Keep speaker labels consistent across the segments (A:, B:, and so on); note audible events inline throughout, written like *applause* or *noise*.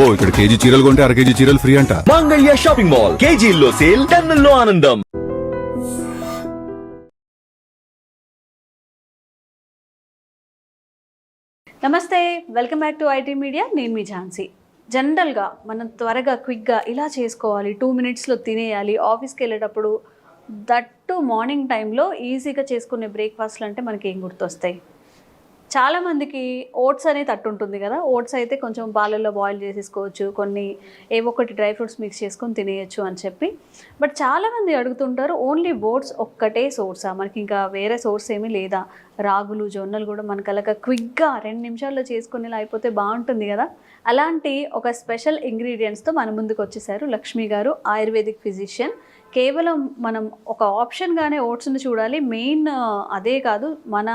A: అబ్బో ఇక్కడ కేజీ చీరలు కొంటే అర కేజీ చీరలు ఫ్రీ అంట.
B: మంగళ్య షాపింగ్ మాల్ కేజీల్లో సేల్ టన్నుల్లో ఆనందం.
C: నమస్తే welcome back to IT media నేను మీ ఝాన్సీ. జనరల్గా మనం త్వరగా క్విక్గా ఇలా చేసుకోవాలి. టూ మినిట్స్లో తినేయాలి. ఆఫీస్కి వెళ్ళేటప్పుడు దట్టు మార్నింగ్ టైంలో ఈజీగా చేసుకునే బ్రేక్ఫాస్ట్లు అంటే మనకి ఏం గుర్తొస్తాయి? చాలామందికి ఓట్స్ అనేది తట్టు ఉంటుంది కదా. ఓట్స్ అయితే కొంచెం పాలల్లో బాయిల్ చేసేసుకోవచ్చు. కొన్ని ఏవో డ్రై ఫ్రూట్స్ మిక్స్ చేసుకొని తినేయచ్చు అని చెప్పి. బట్ చాలామంది అడుగుతుంటారు ఓన్లీ ఓట్స్ ఒక్కటే సోర్సా? మనకి ఇంకా వేరే సోర్స్ ఏమీ లేదా? రాగులు జొన్నలు కూడా మనకు అలాగ క్విక్గా రెండు నిమిషాల్లో చేసుకునేలా అయిపోతే బాగుంటుంది కదా. అలాంటి ఒక స్పెషల్ ఇంగ్రీడియంట్స్తో మన ముందుకు వచ్చేసారు లక్ష్మి గారు ఆయుర్వేదిక్ ఫిజిషియన్ కేవలం మనం ఒక ఆప్షన్గానే ఓట్స్ని చూడాలి. మెయిన్ అదే కాదు మన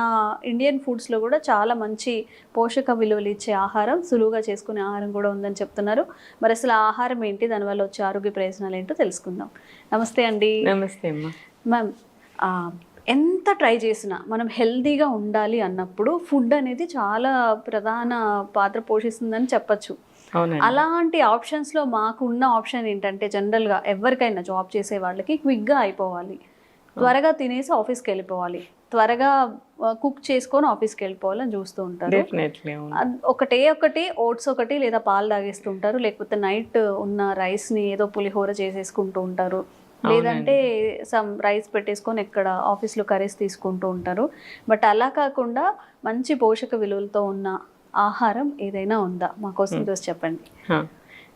C: ఇండియన్ ఫుడ్స్లో కూడా చాలా మంచి పోషక విలువలు ఇచ్చే ఆహారం సులువుగా చేసుకునే ఆహారం కూడా ఉందని చెప్తున్నారు. మరి అసలు ఆహారం ఏంటి? దానివల్ల వచ్చే ఆరోగ్య ప్రయోజనాలు ఏంటో తెలుసుకుందాం. నమస్తే అండి.
D: నమస్తే
C: మ్యామ్ ఎంత ట్రై చేసినా మనం హెల్తీగా ఉండాలి అన్నప్పుడు ఫుడ్ అనేది చాలా ప్రధాన పాత్ర పోషిస్తుందని చెప్పచ్చు. అలాంటి ఆప్షన్స్లో మాకు ఉన్న ఆప్షన్ ఏంటంటే జనరల్గా ఎవరికైనా జాబ్ చేసే వాళ్ళకి క్విక్గా అయిపోవాలి. త్వరగా తినేసి ఆఫీస్కి వెళ్ళిపోవాలి. త్వరగా కుక్ చేసుకొని ఆఫీస్కి వెళ్ళిపోవాలని చూస్తూ ఉంటారు. ఒకటే ఒకటి ఓట్స్ ఒకటి లేదా పాలు తాగేస్తుంటారు లేకపోతే నైట్ ఉన్న రైస్ని ఏదో పులిహోర చేసేసుకుంటూ ఉంటారు. లేదంటే సమ్ రైస్ పెట్టేసుకొని ఎక్కడ ఆఫీస్లో కర్రీస్ తీసుకుంటూ ఉంటారు. బట్ అలా కాకుండా మంచి పోషక విలువలతో ఉన్న ఆహారం ఏదైనా ఉందా? మాకోసం ఈరోజు చెప్పండి.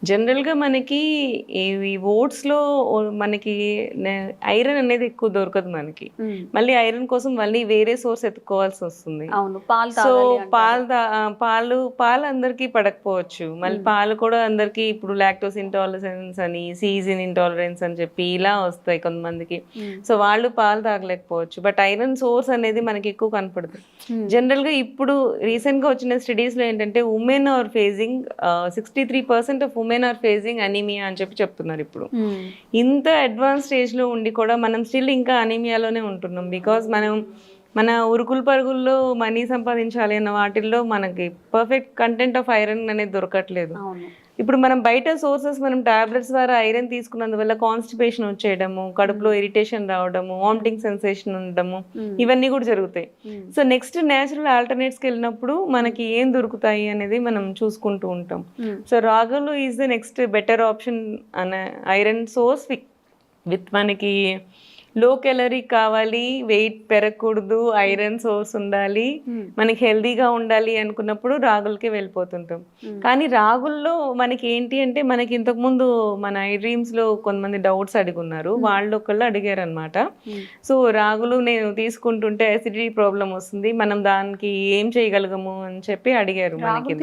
D: జనరల్గా మనకి ఈ ఓట్స్లో మనకి ఐరన్ అనేది ఎక్కువ దొరకదు మనకి. మళ్ళీ ఐరన్ కోసం మళ్ళీ వేరే సోర్స్ ఎత్తుకోవాల్సి వస్తుంది సో. పాలు పాలు పాలు అందరికీ పడకపోవచ్చు మళ్ళీ పాలు కూడా అందరికీ ఇప్పుడు లాక్టోస్ ఇంటాలరెన్స్ అని సీజన్ ఇంటాలరెన్స్ అని చెప్పి ఇలా వస్తాయి కొంతమందికి. సో వాళ్ళు పాలు తాగలేకపోవచ్చు బట్ ఐరన్ సోర్స్ అనేది మనకి ఎక్కువ కనపడుతుంది
C: Hmm.
D: జనరల్గా ఇప్పుడు రీసెంట్గా వచ్చిన స్టడీస్లో ఏంటంటే women are facing sixty three percent of women are facing anaemia అని చెప్పి చెప్తున్నారు ఇప్పుడు.
C: మ్మ్.
D: ఇంత అడ్వాన్స్ స్టేజ్లో ఉండి కూడా మనం స్టిల్ ఇంకా అనీమియాలోనే ఉంటున్నాం. బికాస్ మనం మన ఉరుకులు పరుగుల్లో మనీ సంపాదించాలి అన్న వాటిల్లో మనకి పర్ఫెక్ట్ కంటెంట్ ఆఫ్ ఐరన్ అనేది దొరకట్లేదు. ఇప్పుడు మనం బయట సోర్సెస్ మనం టాబ్లెట్స్ ద్వారా ఐరన్ తీసుకున్నందువల్ల కాన్స్టిపేషన్ వచ్చేయడము కడుపులో ఇరిటేషన్ రావడము వామిటింగ్ సెన్సేషన్ ఉండడము ఇవన్నీ కూడా జరుగుతాయి. సో నెక్స్ట్ నేచురల్ ఆల్టర్నేట్స్కి వెళ్ళినప్పుడు మనకి ఏం దొరుకుతాయి అనేది మనం చూసుకుంటూ ఉంటాం. సో రాగులు is the next better option అనే ఐరన్ సోర్స్ విత్ మనకి లో కెలరీ కావాలి వెయిట్ పెరగకూడదు ఐరన్ సోర్స్ ఉండాలి
C: Hmm.
D: మనకి హెల్దీగా ఉండాలి అనుకున్నప్పుడు రాగులకి వెళ్ళిపోతుంటాం. కానీ రాగుల్లో మనకి ఏంటి అంటే మనకి ఇంతకుముందు మన ఐ డ్రీమ్స్లో కొంతమంది డౌట్స్ అడుగున్నారు. వాళ్ళు ఒకళ్ళు అడిగారు అనమాట
C: Hmm.
D: సో రాగులు నేను తీసుకుంటుంటే అసిడిటీ ప్రాబ్లం వస్తుంది. మనం దానికి ఏం చేయగలగము అని చెప్పి అడిగారు మనకి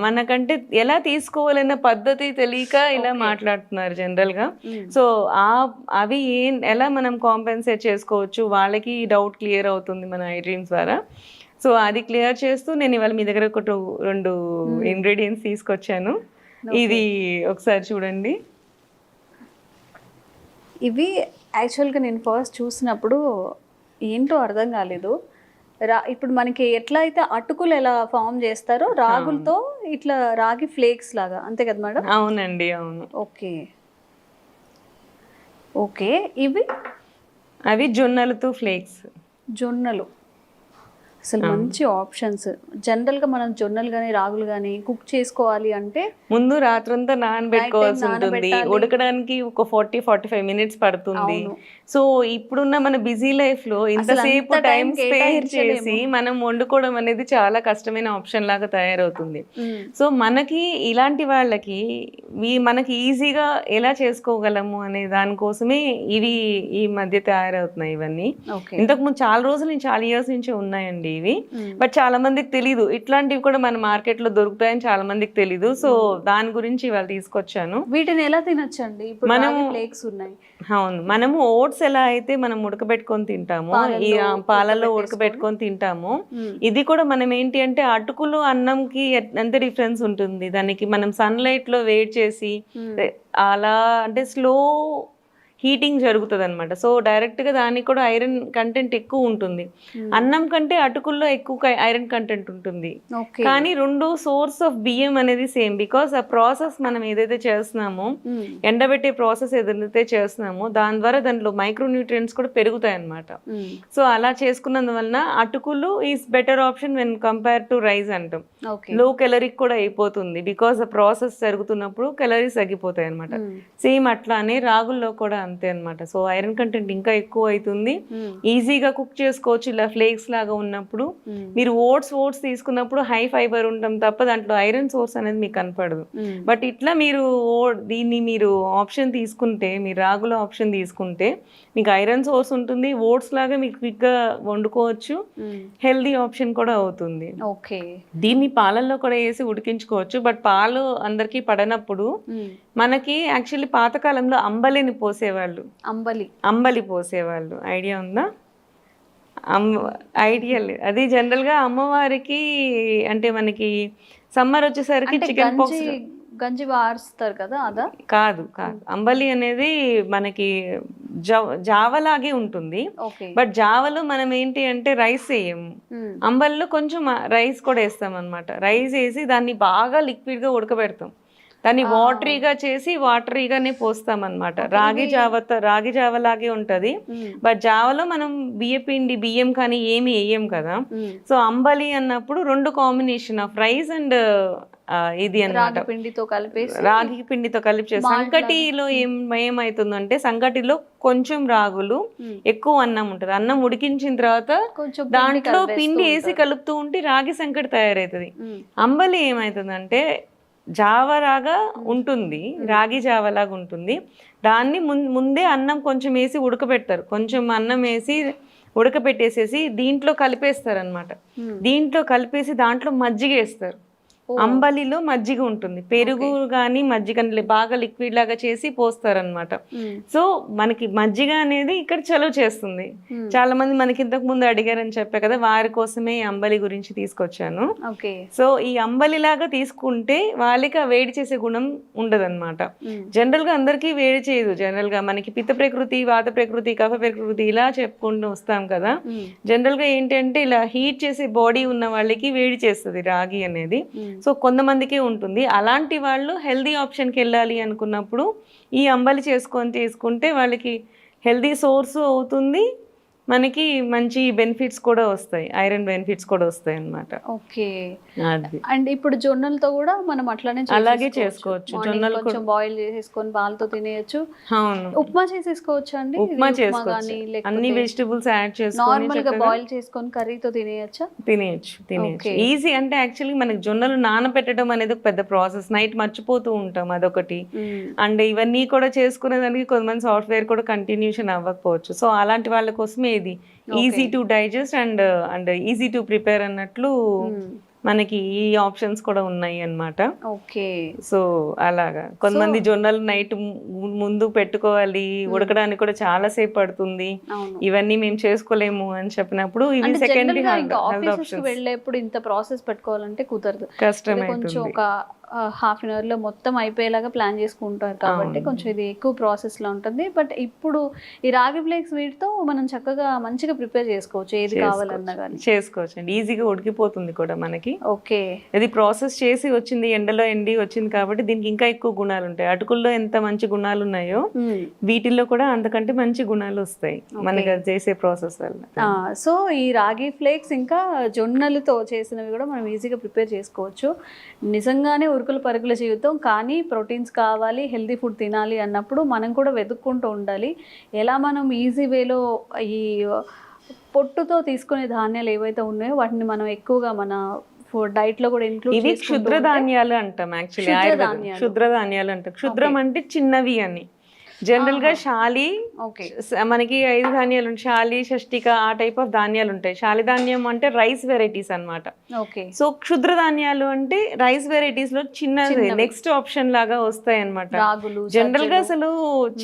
D: మనకంటే ఎలా తీసుకోవాలన్న పద్ధతి తెలియక ఇలా మాట్లాడుతున్నారు జనరల్గా. సో ఆ అవి ఏం ఎలా మనం కాంపెన్సేట్ చేసుకోవచ్చు? వాళ్ళకి డౌట్ క్లియర్ అవుతుంది మన ఐ డ్రీమ్స్ ద్వారా. సో అది క్లియర్ చేస్తూ నేను ఇవాళ మీ దగ్గర ఒక రెండు ఇంగ్రీడియంట్స్ తీసుకొచ్చాను. ఇది ఒకసారి చూడండి.
C: ఇవి యాక్చువల్గా నేను ఫస్ట్ చూసినప్పుడు ఏంటో అర్థం కాలేదు. రా ఇప్పుడు మనకి ఎట్లా అయితే అటుకులు ఎలా ఫామ్ చేస్తారో రాగులతో ఇట్లా రాగి ఫ్లేక్స్ లాగా. అంతే కదా మేడం?
D: అవునండి అవును.
C: Okay okay. ఇవి?
D: అవి జొన్నలతో ఫ్లేక్స్.
C: జొన్నలు. అసలు మంచి ఆప్షన్స్. జనరల్గా మనం జొన్నలు కానీ రాగులు కానీ కుక్ చేసుకోవాలి అంటే
D: ముందు రాత్రంతా నానబెట్టుకోవాల్సి ఉంటుంది. ఉడకడానికి ఒక ఫార్టీ ఫార్టీ ఫైవ్ మినిట్స్ పడుతుంది. సో ఇప్పుడున్న మన బిజీ లైఫ్లో ఇంతసేపు టైం
C: కేటాయించలేము.
D: చేసి మనం వండుకోవడం అనేది చాలా కష్టమైన ఆప్షన్ లాగా తయారవుతుంది. సో మనకి ఇలాంటి వాళ్ళకి మనకి ఈజీగా ఎలా చేసుకోగలము అనే దానికోసమే ఇవి ఈ మధ్య తయారవుతున్నాయి ఇవన్నీ. ఇంతకు ముందు చాలా రోజుల నుంచి చాలా ఇయర్స్ నుంచి ఉన్నాయండి. ఇవి. బట్ చాలా మందికి తెలీదు. ఇట్లాంటివి కూడా మన మార్కెట్లో దొరుకుతాయని చాలా మందికి తెలీదు. సో దాని గురించి ఇవాళ తీసుకొచ్చాను.
C: వీటిని ఎలా తినొచ్చండి? ఫ్లేక్స్ ఉన్నాయి.
D: అవును. మనము ఓట్స్ ఎలా అయితే మనం ఉడకబెట్టుకొని తింటామో ఈ పాలల్లో ఉడకబెట్టుకొని తింటామో. ఇది కూడా మనం ఏంటి అంటే అటుకులు అన్నంకి ఎట్- ఎంత డిఫరెన్స్ ఉంటుంది? దానికి మనం సన్లైట్లో వేడి చేసి అలా అంటే స్లో హీటింగ్ జరుగుతుంది అనమాట సో డైరెక్ట్గా దానికి కూడా ఐరన్ కంటెంట్ ఎక్కువ ఉంటుంది. అన్నం కంటే అటుకుల్లో ఎక్కువ ఐరన్ కంటెంట్ ఉంటుంది. కానీ రెండు సోర్స్ ఆఫ్ బియ్యం అనేది సేమ్. బికాస్ ఆ ప్రాసెస్ మనం ఏదైతే చేస్తున్నామో ఎండబెట్టే ప్రాసెస్ ఏదైతే చేస్తున్నామో దాని ద్వారా దాంట్లో మైక్రో న్యూట్రియంట్స్ కూడా పెరుగుతాయి అన్నమాట సో అలా చేసుకున్నందువలన అటుకులు is better option when compare to rice అంటాం. లో కెలరిక్ కూడా అయిపోతుంది. బికాస్ ఆ ప్రాసెస్ జరుగుతున్నప్పుడు కెలరీస్ తగ్గిపోతాయి అనమాట సేమ్ అట్లానే రాగుల్లో కూడా అంతే అన్నమాట. సో ఐరన్ కంటెంట్ ఇంకా ఎక్కువ అవుతుంది ఈజీగా కుక్ చేసుకోవచ్చు ఇలా ఫ్లేక్స్ లాగా ఉన్నప్పుడు. మీరు ఓట్స్ ఓట్స్ తీసుకున్నప్పుడు హై ఫైబర్ ఉంటాం తప్ప దాంట్లో ఐరన్ సోర్స్ అనేది మీకు కనపడదు. బట్ ఇట్లా మీరు దీన్ని మీరు ఆప్షన్ తీసుకుంటే మీరు రాగుల ఆప్షన్ తీసుకుంటే మీకు ఐరన్ సోర్స్ ఉంటుంది. ఓట్స్ లాగా మీకు క్విక్గా వండుకోవచ్చు. హెల్దీ ఆప్షన్ కూడా అవుతుంది.
C: ఓకే.
D: దీన్ని పాలల్లో కూడా వేసి ఉడికించుకోవచ్చు. బట్ పాలు అందరికీ పడనప్పుడు మనకి యాక్చువల్లీ పాతకాలంలో అంబలిని పోసేవాళ్ళు
C: అంబలి.
D: అంబలి పోసేవాళ్ళు. ఐడియా ఉందా? అమ్మ ఐడియా లేదు అది జనరల్గా అమ్మవారికి అంటే మనకి సమ్మర్ వచ్చేసరికి చికెన్ పాక్స్
C: గంజి వారుస్తారు కదా అదా?
D: కాదు కాదు. అంబలి అనేది మనకి జవ జావలాగే ఉంటుంది. బట్ జావలో మనం ఏంటి అంటే రైస్ వేయము అంబల్లో కొంచెం రైస్ కూడా వేస్తాం అనమాట రైస్ వేసి దాన్ని బాగా లిక్విడ్గా ఉడకబెడతాం. దాన్ని వాటరీగా చేసి వాటరీగానే పోస్తాం అనమాట రాగి జావతో రాగి జావ లాగే ఉంటుంది బట్ జావలో మనం బియ్య పిండి బియ్యం కానీ ఏమి వేయం కదా. సో అంబలి అన్నప్పుడు రెండు కాంబినేషన్ ఆఫ్ రైస్ అండ్ ఇది అన్నమాట.
C: రాగి పిండితో కలిపేసి
D: రాగి పిండితో కలిపి సంకటిలో ఏం ఏమవుతుందంటే సంకటిలో కొంచెం రాగులు ఎక్కువ అన్నం ఉంటుంది. అన్నం ఉడికించిన తర్వాత దాంట్లో పిండి వేసి. కలుపుతూ ఉంటే రాగి సంకటి తయారవుతుంది.
C: మ్మ్.
D: అంబలి ఏమవుతుందంటే జావలాగా ఉంటుంది రాగి జావలాగా ఉంటుంది. దాన్ని ముందే అన్నం కొంచెం వేసి ఉడకబెడతారు. కొంచెం అన్నం వేసి ఉడకబెట్టేసేసి దీంట్లో కలిపేస్తారు అనమాట దీంట్లో కలిపేసి దాంట్లో మజ్జిగ వేస్తారు. అంబలిలో మజ్జిగ ఉంటుంది. పెరుగు కానీ మజ్జిగ బాగా లిక్విడ్ లాగా చేసి పోస్తారనమాట. సో మనకి మజ్జిగ అనేది ఇక్కడ చలువ చేస్తుంది. చాలా మంది మనకి ఇంతకు ముందు అడిగారని చెప్పా కదా వారి కోసమే ఈ అంబలి గురించి తీసుకొచ్చాను. సో ఈ అంబలి లాగా తీసుకుంటే వాళ్ళకి ఆ వేడి చేసే గుణం ఉండదన్నమాట.
C: మ్మ్.
D: జనరల్గా అందరికీ వేడి చేయదు. జనరల్గా మనకి పిత్త ప్రకృతి వాత ప్రకృతి కఫ ప్రకృతి ఇలా చెప్పుకుంటూ వస్తాం కదా. జనరల్గా ఏంటంటే ఇలా హీట్ చేసే బాడీ ఉన్న వాళ్ళకి వేడి చేస్తుంది రాగి అనేది. సో కొంతమందికే ఉంటుంది. అలాంటి వాళ్ళు హెల్దీ ఆప్షన్కి వెళ్ళాలి అనుకున్నప్పుడు ఈ అంబలి చేసుకొని తీసుకుంటే వాళ్ళకి హెల్దీ సోర్స్ అవుతుంది. మనకి మంచి బెనిఫిట్స్ కూడా వస్తాయి. ఐరన్ బెనిఫిట్స్ కూడా వస్తాయి అన్నమాట.
C: ఓకే. అండ్ ఇప్పుడు జొన్నలతో కూడా మనం అట్లానే
D: అలాగే. చేసుకోవచ్చు. జొన్నలు
C: కొంచెం బాయిల్ చేసేసుకొని పాలతో తినేయచ్చు.
D: అవును.
C: ఉప్మా చేసేసుకోవచ్చు అండి?
D: ఉప్మా చేసుకోవచ్చు. అన్ని వెజిటబుల్స్ యాడ్ చేసుకొని నార్మల్గా
C: బాయిల్ చేసుకొని కర్రీతో తినేయచ్చా?
D: తినేయచ్చు తినేయచ్చు. ఈజీ అంటే యాక్చువల్లీ మనకి జొన్నలు నానబెట్టడం అనేది ఒక పెద్ద ప్రాసెస్ నైట్ మర్చిపోతూ ఉంటాం అదొకటి. అండ్ ఇవన్నీ కూడా చేసుకునేదానికి కొంతమంది సాఫ్ట్వేర్ కూడా కంటిన్యూషన్ అవ్వకపోవచ్చు. సో అలాంటి వాళ్ళ కోసమే ఇది easy to digest and and easy to prepare అన్నట్లు మనకి ఈ ఆప్షన్స్ కూడా ఉన్నాయి అన్నమాట.
C: ఓకే
D: సో అలాగా. కొంతమంది జొన్నలు నైట్ ముందు పెట్టుకోవాలి. ఉడకడానికి కూడా చాలా సేపు పడుతుంది. ఇవన్నీ మేము చేసుకోలేము అని చెప్పినప్పుడు ఇవి సెకండరీ
C: వెళ్ళేప్పుడు ఇంత ప్రాసెస్ పెట్టుకోవాలంటే కుదరదు.
D: కష్టం
C: ఇది కొంచెం ఒక హాఫ్ అన్ అవర్లో మొత్తం అయిపోయేలాగా ప్లాన్ చేసుకుంటారు కాబట్టి కొంచెం ఇది ఎక్కువ ప్రాసెస్లో ఉంటుంది. బట్ ఇప్పుడు ఈ రాగి ఫ్లేక్స్ వీటితో మనం చక్కగా మంచిగా ప్రిపేర్ చేసుకోవచ్చు ఏది కావాలన్నా కానీ
D: చేసుకోవచ్చు అండి ఈజీగా ఉడికిపోతుంది కూడా మనకి.
C: ఓకే.
D: ఇది ప్రాసెస్ చేసి వచ్చింది ఎండలో ఎండి వచ్చింది కాబట్టి దీనికి ఇంకా ఎక్కువ గుణాలు ఉంటాయి. అటుకుల్లో ఎంత మంచి గుణాలు ఉన్నాయో వీటిల్లో కూడా అంతకంటే మంచి గుణాలు వస్తాయి మనకి అది చేసే ప్రాసెస్ వల్ల.
C: సో ఈ రాగి ఫ్లేక్స్ ఇంకా జొన్నలతో చేసినవి కూడా మనం ఈజీగా ప్రిపేర్ చేసుకోవచ్చు. నిజంగానే ఉరుకుల పరుగుల జీవితం కానీ ప్రోటీన్స్ కావాలి హెల్తీ ఫుడ్ తినాలి అన్నప్పుడు మనం కూడా వెతుక్కుంటూ ఉండాలి. ఎలా మనం ఈజీ వేలో ఈ పొట్టుతో తీసుకునే ధాన్యాలు ఏవైతే ఉన్నాయో వాటిని మనం ఎక్కువగా మన డైట్లో కూడా ఇంక్లూడ్
D: ఇవి క్షుద్ర ధాన్యాలు అంటాం యాక్చువల్లీ.
C: క్షుద్ర ధాన్యాలు
D: అంటాం. క్షుద్రం అంటే చిన్నవి అని. జనరల్గా శాలి మనకి ఐదు ధాన్యాలు శాలి షష్టిక ఆ టైప్ ఆఫ్ ధాన్యాలు ఉంటాయి. శాలి ధాన్యం అంటే రైస్ వెరైటీస్ అన్నమాట.
C: ఓకే.
D: సో క్షుద్ర ధాన్యాలు అంటే రైస్ వెరైటీస్లో చిన్నది నెక్స్ట్ ఆప్షన్ లాగా వస్తాయి అన్నమాట
C: రాగులు
D: జనరల్గా అసలు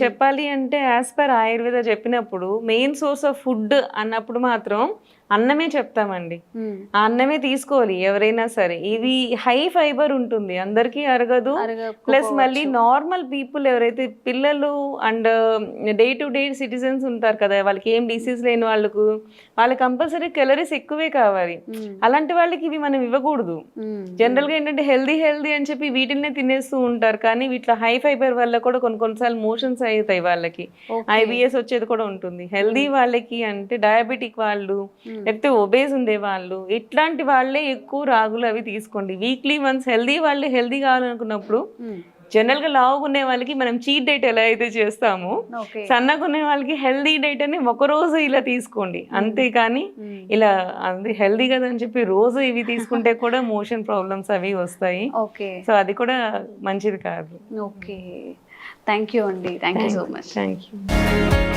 D: చెప్పాలి అంటే యాజ్ పర్ ఆయుర్వేద చెప్పినప్పుడు మెయిన్ సోర్స్ ఆఫ్ ఫుడ్ అన్నప్పుడు మాత్రం అన్నమే చెప్తామండి. ఆ అన్నమే తీసుకోవాలి ఎవరైనా సరే. ఇవి హై ఫైబర్ ఉంటుంది. అందరికీ అరగదు. ప్లస్ మళ్ళీ నార్మల్ పీపుల్ ఎవరైతే పిల్లలు and day to day citizens ఉంటారు కదా వాళ్ళకి ఏం డిసీజ్ లేని వాళ్ళకు వాళ్ళకి కంపల్సరీ కెలరీస్ ఎక్కువే కావాలి. అలాంటి వాళ్ళకి ఇవి మనం ఇవ్వకూడదు.
C: మ్మ్.
D: జనరల్గా ఏంటంటే హెల్దీ హెల్దీ అని చెప్పి వీటినే తినేస్తూ ఉంటారు. కానీ వీటిలో హై ఫైబర్ వల్ల కూడా కొన్ని కొన్నిసార్లు మోషన్స్ అవుతాయి వాళ్ళకి. ఐబిఎస్ వచ్చేది కూడా ఉంటుంది. హెల్దీ వాళ్ళకి అంటే డయాబెటిక్ వాళ్ళు లేకపోతే ఒబేస్ ఉండే వాళ్ళు ఇట్లాంటి వాళ్ళే ఎక్కువ రాగులు అవి తీసుకోండి. వీక్లీ వన్స్ హెల్దీ వాళ్ళు హెల్దీ కావాలనుకున్నప్పుడు. జనరల్గా లావుగా వాళ్ళకి మనం చీట్ డైట్ ఎలా అయితే చేస్తామో
C: ఓకే
D: సన్నగా ఉన్న వాళ్ళకి హెల్దీ డైట్ అని ఒక రోజు ఇలా తీసుకోండి. అంతేకాని
C: మ్మ్.
D: ఇలా అది హెల్దీ కదా అని చెప్పి రోజు ఇవి తీసుకుంటే *laughs* కూడా మోషన్ ప్రాబ్లమ్స్ అవి వస్తాయి.
C: ఓకే
D: సో అది కూడా మంచిది కాదు.
C: ఓకే థ్యాంక్ యూ అండి. Thank you so much
D: thank you